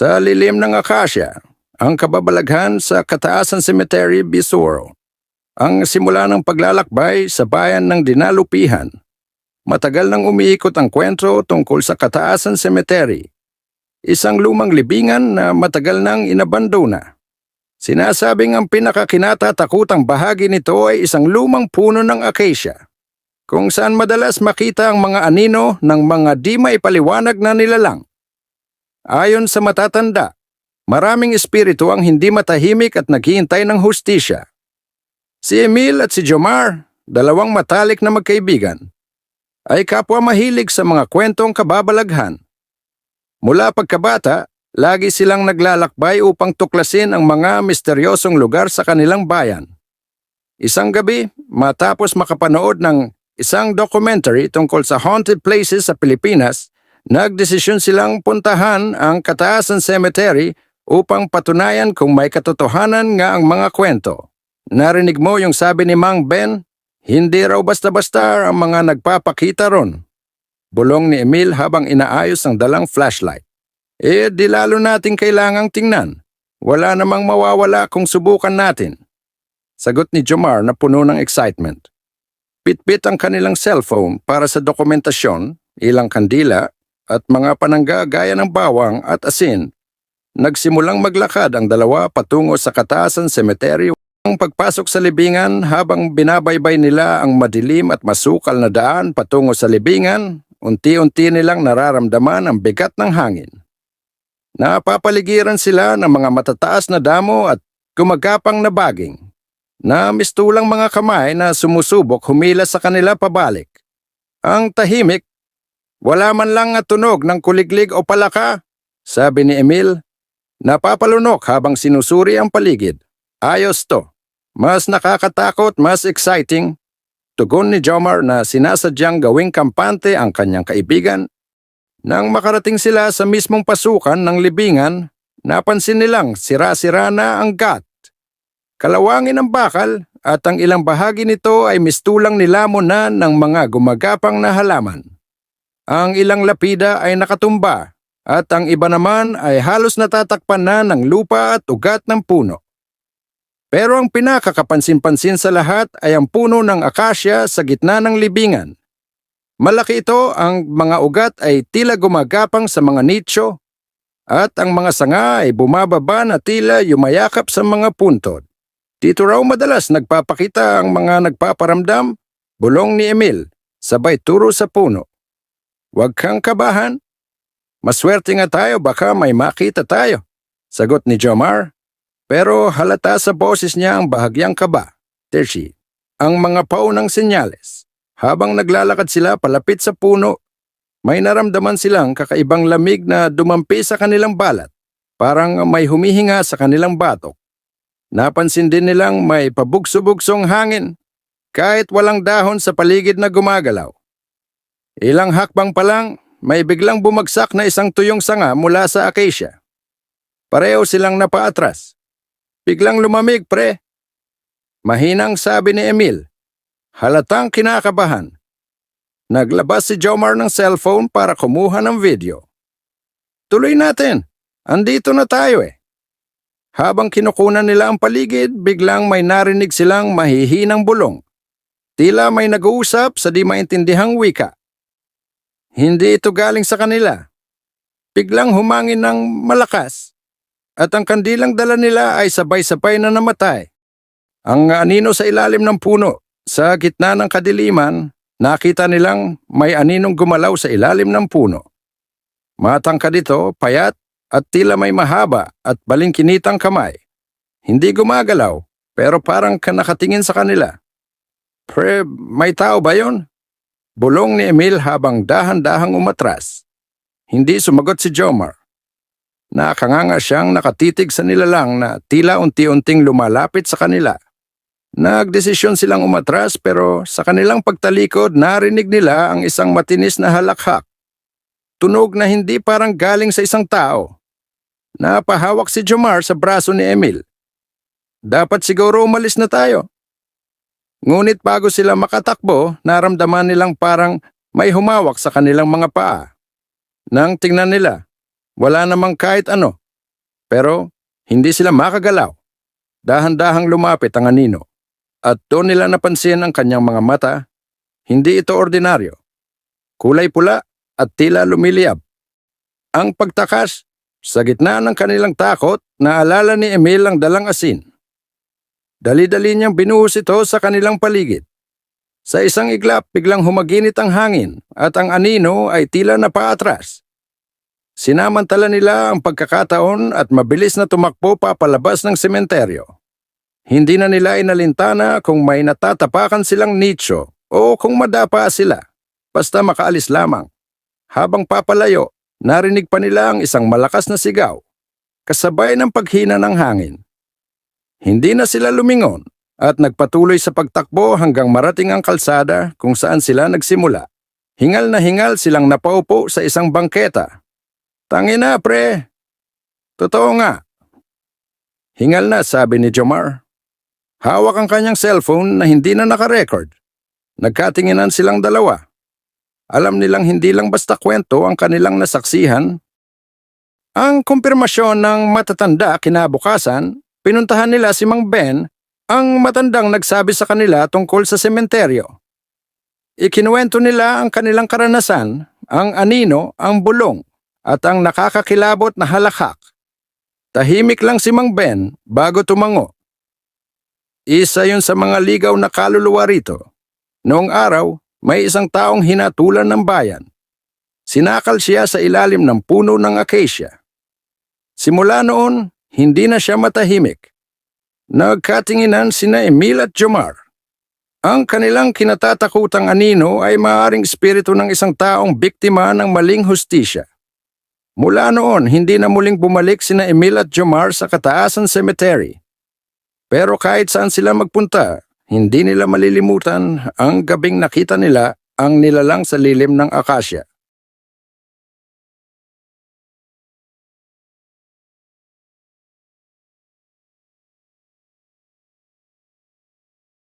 Sa lilim ng akasya, ang kababalaghan sa Kataasan Cemetery, Bisoro. Ang simula ng paglalakbay sa bayan ng Dinalupihan. Matagal nang umiikot ang kwento tungkol sa Kataasan Cemetery. Isang lumang libingan na matagal nang inabandona. Sinasabing ang pinakakinatatakutang bahagi nito ay isang lumang puno ng acacia, kung saan madalas makita ang mga anino ng mga di maipaliwanag na nilalang. Ayon sa matatanda, maraming espiritu ang hindi matahimik at naghihintay ng hustisya. Si Emil at si Jomar, dalawang matalik na magkaibigan, ay kapwa mahilig sa mga kwentong kababalaghan. Mula pagkabata, lagi silang naglalakbay upang tuklasin ang mga misteryosong lugar sa kanilang bayan. Isang gabi, matapos makapanood ng isang documentary tungkol sa haunted places sa Pilipinas, nagdesisyon silang puntahan ang Kataasan Cemetery upang patunayan kung may katotohanan nga ang mga kwento. Narinig mo yung sabi ni Mang Ben? Hindi raw basta-basta ang mga nagpapakita ron. Bulong ni Emil habang inaayos ang dalang flashlight. Eh, di lalo natin kailangang tingnan. Wala namang mawawala kung subukan natin. Sagot ni Jomar na puno ng excitement. Pitpit ang kanilang cellphone para sa dokumentasyon, ilang kandila, at mga panangga gaya ng bawang at asin. Nagsimulang maglakad ang dalawa patungo sa Kataasan Cemetery ang pagpasok sa libingan habang binabaybay nila ang madilim at masukal na daan patungo sa libingan, unti-unti nilang nararamdaman ang bigat ng hangin. Napapaligiran sila ng mga matataas na damo at gumagapang na baging, na mistulang mga kamay na sumusubok humila sa kanila pabalik. Ang tahimik, wala man lang at tunog ng kuliglig o palaka, sabi ni Emil. Napapalunok habang sinusuri ang paligid. Ayos to. Mas nakakatakot, mas exciting. Tugon ni Jomar na sinasadyang gawing kampante ang kanyang kaibigan. Nang makarating sila sa mismong pasukan ng libingan, napansin nilang sira-sira na ang gat. Kalawangin ang bakal at ang ilang bahagi nito ay mistulang nilamon na ng mga gumagapang na halaman. Ang ilang lapida ay nakatumba at ang iba naman ay halos natatakpan na ng lupa at ugat ng puno. Pero ang pinakakapansin-pansin sa lahat ay ang puno ng akasya sa gitna ng libingan. Malaki ito, ang mga ugat ay tila gumagapang sa mga nicho at ang mga sanga ay bumababa na tila yumayakap sa mga puntod. Dito raw madalas nagpapakita ang mga nagpaparamdam, bulong ni Emil, sabay turo sa puno. Huwag kang kabahan. Maswerte nga tayo baka may makita tayo. Sagot ni Jomar. Pero halata sa boses niya ang bahagyang kaba. Tershi, ang mga paunang senyales. Habang naglalakad sila palapit sa puno, may naramdaman silang kakaibang lamig na dumampi sa kanilang balat. Parang may humihinga sa kanilang batok. Napansin din nilang may pabugso-bugsong hangin kahit walang dahon sa paligid na gumagalaw. Ilang hakbang pa lang, may biglang bumagsak na isang tuyong sanga mula sa acacia. Pareho silang napaatras. Biglang lumamig, pre. Mahinang sabi ni Emil. Halatang kinakabahan. Naglabas si Jomar ng cellphone para kumuha ng video. Tuloy natin. Andito na tayo eh. Habang kinukunan nila ang paligid, biglang may narinig silang mahihinang bulong. Tila may nag-uusap sa di maintindihang wika. Hindi ito galing sa kanila. Biglang humangin ng malakas at ang kandilang dala nila ay sabay-sabay na namatay. Ang anino sa ilalim ng puno, sa gitna ng kadiliman, nakita nilang may aninong gumalaw sa ilalim ng puno. Matangkad ito, payat at tila may mahaba at balingkinitang kamay. Hindi gumagalaw, pero parang nakatingin sa kanila. Pre, may tao ba yon? Bulong ni Emil habang dahan-dahang umatras. Hindi sumagot si Jomar. Nakanganga siyang nakatitig sa nilalang na tila unti-unting lumalapit sa kanila. Nagdesisyon silang umatras pero sa kanilang pagtalikod narinig nila ang isang matinis na halakhak. Tunog na hindi parang galing sa isang tao. Napahawak si Jomar sa braso ni Emil. Dapat siguro umalis na tayo. Ngunit bago sila makatakbo, naramdaman nilang parang may humawak sa kanilang mga paa. Nang tingnan nila, wala namang kahit ano, Pero hindi sila makagalaw. Dahan-dahang lumapit ang anino. At doon nila napansin ang kanyang mga mata. Hindi ito ordinaryo. Kulay pula at tila lumiliyab. Ang pagtakas, sa gitna ng kanilang takot, naalala ni Emil ang dalang asin. Dali-dali niyang binuhos ito sa kanilang paligid. Sa isang iglap, biglang humaginit ang hangin at ang anino ay tila napaatras. Sinamantala nila ang pagkakataon at mabilis na tumakbo papalabas ng sementeryo. Hindi na nila inalintana kung may natatapakan silang nicho o kung madapa sila. Basta makaalis lamang. Habang papalayo, narinig pa nila ang isang malakas na sigaw, kasabay ng paghina ng hangin. Hindi na sila lumingon at nagpatuloy sa pagtakbo hanggang marating ang kalsada kung saan sila nagsimula. Hingal na hingal silang napaupo sa isang bangketa. Tangina, pre! Totoo nga. Hingal na, sabi ni Jomar. Hawak ang kanyang cellphone na hindi na nakarecord. Nagkatinginan silang dalawa. Alam nilang hindi lang basta kwento ang kanilang nasaksihan. Ang kumpirmasyon ng matatanda kinabukasan, pinuntahan nila si Mang Ben, ang matandang nagsabi sa kanila tungkol sa sementeryo. Ikinuwento nila ang kanilang karanasan, ang anino, ang bulong, at ang nakakakilabot na halakhak. Tahimik lang si Mang Ben bago tumango. Isa yun sa mga ligaw na kaluluwa rito. Noong araw, may isang taong hinatulan ng bayan. Sinakal siya sa ilalim ng puno ng acacia. Simula noon, hindi na siya matahimik. Nagkatinginan sina Emil at Jomar. Ang kanilang kinatatakutang anino ay maaring espiritu ng isang taong biktima ng maling hustisya. Mula noon, hindi na muling bumalik sina Emil at Jomar sa Kataasan Cemetery. Pero kahit saan sila magpunta, hindi nila malilimutan ang gabing nakita nila ang nilalang sa lilim ng akasya.